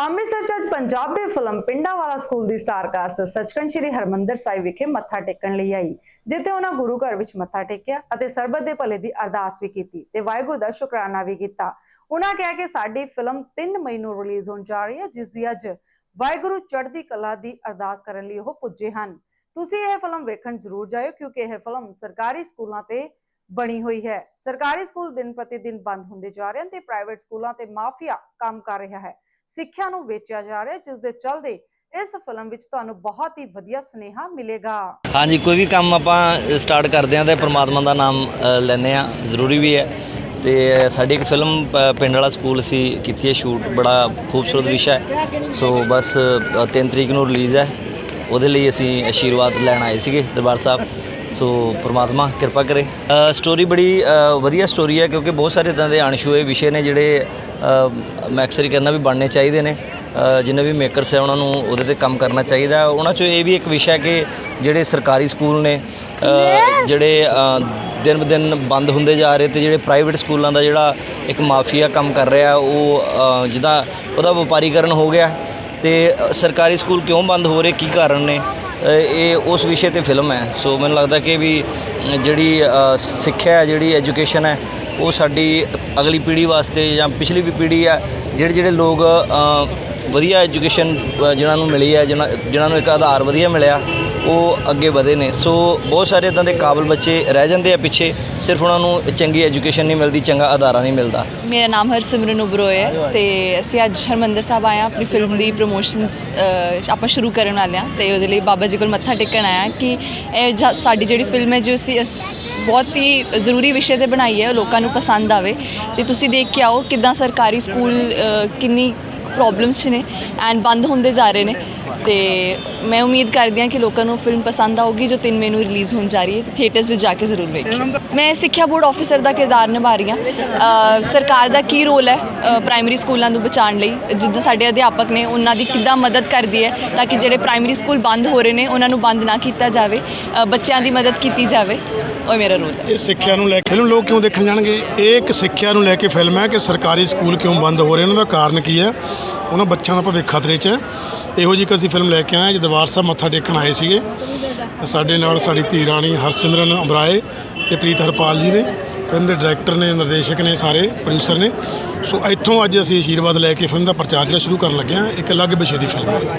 ਅੰਮ੍ਰਿਤਸਰ ਚ ਅੱਜ ਪੰਜਾਬੀ ਫਿਲਮ ਪਿੰਡਾਂ ਵਾਲਾ ਸਕੂਲ ਦੀ ਸਟਾਰ ਕਾਸਟ ਸੱਚਖੰਡ ਸ੍ਰੀ ਹਰਮੰਦਰ ਸਾਹਿਬ ਵਿਖੇ ਮੱਥਾ ਟੇਕਣ ਲਈ ਆਈ, ਜਿੱਥੇ ਉਹਨਾਂ ਗੁਰੂ ਘਰ ਵਿੱਚ ਮੱਥਾ ਟੇਕਿਆ ਅਤੇ ਸਰਬੱਤ ਦੇ ਭਲੇ ਦੀ ਅਰਦਾਸ ਵੀ ਕੀਤੀ ਤੇ ਵਾਹਿਗੁਰੂ ਦਾ ਸ਼ੁਕਰਾਨਾ ਵੀ ਕੀਤਾ। ਉਹਨਾਂ ਕਿਹਾ ਕਿ ਸਾਡੀ ਫਿਲਮ 3 ਮਈ ਨੂੰ ਰਿਲੀਜ਼ ਹੋਣ ਜਾ ਰਹੀ ਹੈ, ਜਿਸ ਦੀ ਅੱਜ ਵਾਹਿਗੁਰੂ ਚੜ੍ਹਦੀ ਕਲਾ ਦੀ ਅਰਦਾਸ ਕਰਨ ਲਈ ਉਹ ਪੁੱਜੇ ਹਨ। ਤੁਸੀਂ ਇਹ ਫਿਲਮ ਵੇਖਣ ਜ਼ਰੂਰ ਜਾਇਓ, ਕਿਉਂਕਿ ਇਹ ਫਿਲਮ ਸਰਕਾਰੀ ਸਕੂਲਾਂ ਤੇ ਬਣੀ ਹੋਈ ਹੈ। ਸਰਕਾਰੀ ਸਕੂਲ ਦਿਨ ਪ੍ਰਤੀ ਦਿਨ ਬੰਦ ਹੁੰਦੇ ਜਾ ਰਹੇ ਹਨ ਤੇ ਪ੍ਰਾਈਵੇਟ ਸਕੂਲਾਂ ਤੇ ਮਾਫੀਆ ਕੰਮ ਕਰ ਰਿਹਾ ਹੈ। ਸਿੱਖਿਆ ਨੂੰ ਵੇਚਿਆ ਜਾ ਰਿਹਾ ਜਿਸ ਦੇ ਚਲਦੇ ਇਸ ਫਿਲਮ ਵਿੱਚ ਤੁਹਾਨੂੰ ਬਹੁਤ ਹੀ ਵਧੀਆ ਸੁਨੇਹਾ ਮਿਲੇਗਾ। ਹਾਂਜੀ ਕੋਈ ਵੀ ਕੰਮ ਆਪਾਂ ਸਟਾਰਟ ਕਰਦੇ ਹਾਂ ਤਾਂ ਪ੍ਰਮਾਤਮਾ ਦਾ ਨਾਮ ਅ, ਲੈਂਦੇ ਆ ਜ਼ਰੂਰੀ ਵੀ ਹੈ ਤੇ ਸਾਡੀ ਇੱਕ ਫਿਲਮ ਪਿੰਡ ਵਾਲਾ ਸਕੂਲ ਸੀ ਕੀਤੀ ਹੈ ਸ਼ੂਟ। ਬੜਾ ਖੂਬਸੂਰਤ ਵਿਸ਼ਾ ਹੈ। ਸੋ ਬਸ 3 ਤਰੀਕ ਨੂੰ ਰਿਲੀਜ਼ ਹੈ। ਉਹਦੇ ਲਈ ਅਸੀਂ ਆਸ਼ੀਰਵਾਦ ਲੈਣ ਆਏ ਸੀਗੇ ਦਰਬਾਰ ਸਾਹਿਬ। ਸੋ ਪ੍ਰਮਾਤਮਾ ਕਿਰਪਾ ਕਰੇ। ਸਟੋਰੀ ਬੜੀ ਵਧੀਆ ਸਟੋਰੀ ਹੈ ਕਿਉਂਕਿ ਬਹੁਤ ਸਾਰੇ ਇਦਾਂ ਦੇ ਅਣਛੂਏ ਵਿਸ਼ੇ ਨੇ ਜਿਹੜੇ ਮੈਂ ਅਕਸਰ ਹੀ ਕਹਿੰਦਾ ਵੀ ਬਣਨੇ ਚਾਹੀਦੇ ਨੇ। ਜਿੰਨੇ ਵੀ ਮੇਕਰਸ ਹੈ ਉਹਨਾਂ ਨੂੰ ਉਹਦੇ ਤੇ ਕੰਮ ਕਰਨਾ ਚਾਹੀਦਾ। ਉਹਨਾਂ 'ਚੋਂ ਇਹ ਵੀ ਇੱਕ ਵਿਸ਼ਾ ਹੈ ਕਿ ਜਿਹੜੇ ਸਰਕਾਰੀ ਸਕੂਲ ਨੇ ਜਿਹੜੇ ਦਿਨ ਬ ਦਿਨ ਬੰਦ ਹੁੰਦੇ ਜਾ ਰਹੇ ਤੇ ਜਿਹੜੇ ਪ੍ਰਾਈਵੇਟ ਸਕੂਲਾਂ ਦਾ ਜਿਹੜਾ ਇੱਕ ਮਾਫੀਆ ਕੰਮ ਕਰ ਰਿਹਾ ਉਹ ਜਿਹਦਾ ਉਹਦਾ ਵਪਾਰੀਕਰਨ ਹੋ ਗਿਆ ਤੇ ਸਰਕਾਰੀ ਸਕੂਲ ਕਿਉਂ ਬੰਦ ਹੋ ਰਹੇ ਕੀ ਕਾਰਨ ਨੇ? ਇਹ ਉਸ ਵਿਸ਼ੇ ਤੇ ਫਿਲਮ ਹੈ। ਸੋ ਮੈਨੂੰ ਲੱਗਦਾ ਕਿ ਵੀ ਜਿਹੜੀ ਸਿੱਖਿਆ ਹੈ, ਜਿਹੜੀ ਐਜੂਕੇਸ਼ਨ ਹੈ, ਉਹ ਸਾਡੀ ਅਗਲੀ ਪੀੜ੍ਹੀ ਵਾਸਤੇ ਜਾਂ ਪਿਛਲੀ ਵੀ ਪੀੜ੍ਹੀ ਹੈ, ਜਿਹੜੇ ਜਿਹੜੇ ਲੋਕ ਵਧੀਆ ਐਜੂਕੇਸ਼ਨ ਜਿਨ੍ਹਾਂ ਨੂੰ ਮਿਲੀ ਹੈ, ਜਿਨ੍ਹਾਂ ਜਿਨ੍ਹਾਂ ਨੂੰ ਇੱਕ ਆਧਾਰ ਵਧੀਆ ਮਿਲਿਆ ਉਹ ਅੱਗੇ ਵਧੇ ਨੇ। ਸੋ ਬਹੁਤ ਸਾਰੇ ਇਦਾਂ ਦੇ ਕਾਬਲ ਬੱਚੇ ਰਹਿ ਜਾਂਦੇ ਆ ਪਿੱਛੇ। ਸਿਰਫ ਉਹਨਾਂ ਨੂੰ ਚੰਗੀ ਐਜੂਕੇਸ਼ਨ ਨਹੀਂ ਮਿਲਦੀ ਚੰਗਾ ਅਧਾਰਾ ਨਹੀਂ ਮਿਲਦਾ। ਮੇਰਾ ਨਾਮ ਹਰਸਿਮਰਨ ਉਬਰੋਏ ਹੈ ਤੇ ਅਸੀਂ ਅੱਜ ਹਰਮੰਦਰ ਸਾਹਿਬ ਆਏ ਹਾਂ। ਆਪਣੀ ਫਿਲਮ ਦੀ ਪ੍ਰੋਮੋਸ਼ਨਸ ਆਪਾਂ ਸ਼ੁਰੂ ਕਰਨ ਵਾਲੇ ਹਾਂ ਤੇ ਉਹਦੇ ਲਈ ਬਾਬਾ ਜੀ ਕੋਲ ਮੱਥਾ ਟੇਕਣ ਆਇਆ ਕਿ ਇਹ ਸਾਡੀ ਜਿਹੜੀ ਫਿਲਮ ਹੈ ਜੋ ਅਸੀਂ ਬਹੁਤ ਹੀ ਜ਼ਰੂਰੀ ਵਿਸ਼ੇ ਤੇ ਬਣਾਈ ਹੈ ਲੋਕਾਂ ਨੂੰ ਪਸੰਦ ਆਵੇ। ਤੇ ਤੁਸੀਂ ਦੇਖ ਕੇ ਆਓ ਕਿਦਾਂ ਸਰਕਾਰੀ ਸਕੂਲ ਕਿੰਨੀ ਪ੍ਰੋਬਲਮਸ ਨੇ ਐਂਡ ਬੰਦ ਹੁੰਦੇ ਜਾ ਰਹੇ ਨੇ। ਤੇ ਮੈਂ ਉਮੀਦ ਕਰਦੀ ਹਾਂ ਕਿ ਲੋਕਾਂ ਨੂੰ ਫਿਲਮ ਪਸੰਦ ਆਊਗੀ ਜੋ 3 ਮਈ ਨੂੰ ਰਿਲੀਜ਼ ਹੋਣ ਜਾ ਰਹੀ ਹੈ। ਥੀਏਟਰਸ ਵਿੱਚ ਜਾ ਕੇ ਜ਼ਰੂਰ ਵੇਖੀ ਮੈਂ ਸਿੱਖਿਆ ਬੋਰਡ ਆਫੀਸਰ ਦਾ ਕਿਰਦਾਰ ਨਿਭਾ ਰਹੀ ਹਾਂ। ਸਰਕਾਰ ਦਾ ਕੀ ਰੋਲ ਹੈ ਪ੍ਰਾਇਮਰੀ ਸਕੂਲਾਂ ਨੂੰ ਬਚਾਉਣ ਲਈ? ਜਿੱਦਾਂ ਸਾਡੇ ਅਧਿਆਪਕ ਨੇ, ਉਹਨਾਂ ਦੀ ਕਿੱਦਾਂ ਮਦਦ ਕਰਦੀ ਹੈ ਤਾਂ ਕਿ ਜਿਹੜੇ ਪ੍ਰਾਇਮਰੀ ਸਕੂਲ ਬੰਦ ਹੋ ਰਹੇ ਨੇ, ਉਹਨਾਂ ਨੂੰ ਬੰਦ ਨਾ ਕੀਤਾ ਜਾਵੇ। ਬੱਚਿਆਂ ਦੀ ਮਦਦ ਕੀਤੀ ਜਾਵੇ। ਉਹ ਮੇਰਾ ਰੋਲ ਹੈ ਇਹ ਸਿੱਖਿਆ ਨੂੰ ਲੈ ਕੇ ਫਿਲਮ ਲੋਕ ਕਿਉਂ ਦੇਖਣ ਜਾਣਗੇ? ਇਹ ਇੱਕ ਸਿੱਖਿਆ ਨੂੰ ਲੈ ਕੇ ਫਿਲਮ ਹੈ ਕਿ ਸਰਕਾਰੀ ਸਕੂਲ ਕਿਉਂ ਬੰਦ ਹੋ ਰਹੇ ਉਹਨਾਂ ਦਾ ਕਾਰਨ ਕੀ ਹੈ? ਉਹਨਾਂ ਬੱਚਿਆਂ ਦਾ ਭਵਿੱਖ ਖਤਰੇ 'ਚ ਹੈ। ਇਹੋ ਜਿਹੀ ਇੱਕ ਅਸੀਂ ਫਿਲਮ ਲੈ ਕੇ ਆਏ ਹਾਂ, ਦਰਬਾਰ ਸਾਹਿਬ ਮੱਥਾ ਟੇਕਣ ਆਏ ਸੀਗੇ। ਸਾਡੇ ਨਾਲ ਸਾਡੀ ਧੀ ਰਾਣੀ ਹਰਸਿਮਰਨ ਅਮਰਾਏ ਤੇ ਪ੍ਰੀਤ ਹਰਪਾਲ ਜੀ ਨੇ ਫਿਲਮ ਦੇ ਡਾਇਰੈਕਟਰ ਨੇ ਨਿਰਦੇਸ਼ਕ ਨੇ ਸਾਰੇ ਪ੍ਰੋਡਿਊਸਰ ਨੇ। ਸੋ ਇੱਥੋਂ ਅੱਜ ਅਸੀਂ ਆਸ਼ੀਰਵਾਦ ਲੈ ਕੇ ਫਿਲਮ ਦਾ ਪ੍ਰਚਾਰ ਜਿਹੜਾ ਸ਼ੁਰੂ ਕਰਨ ਲੱਗੇ ਹਾਂ ਇੱਕ ਅਲੱਗ ਵਿਸ਼ੇ ਦੀ ਫਿਲਮ ਹੈ।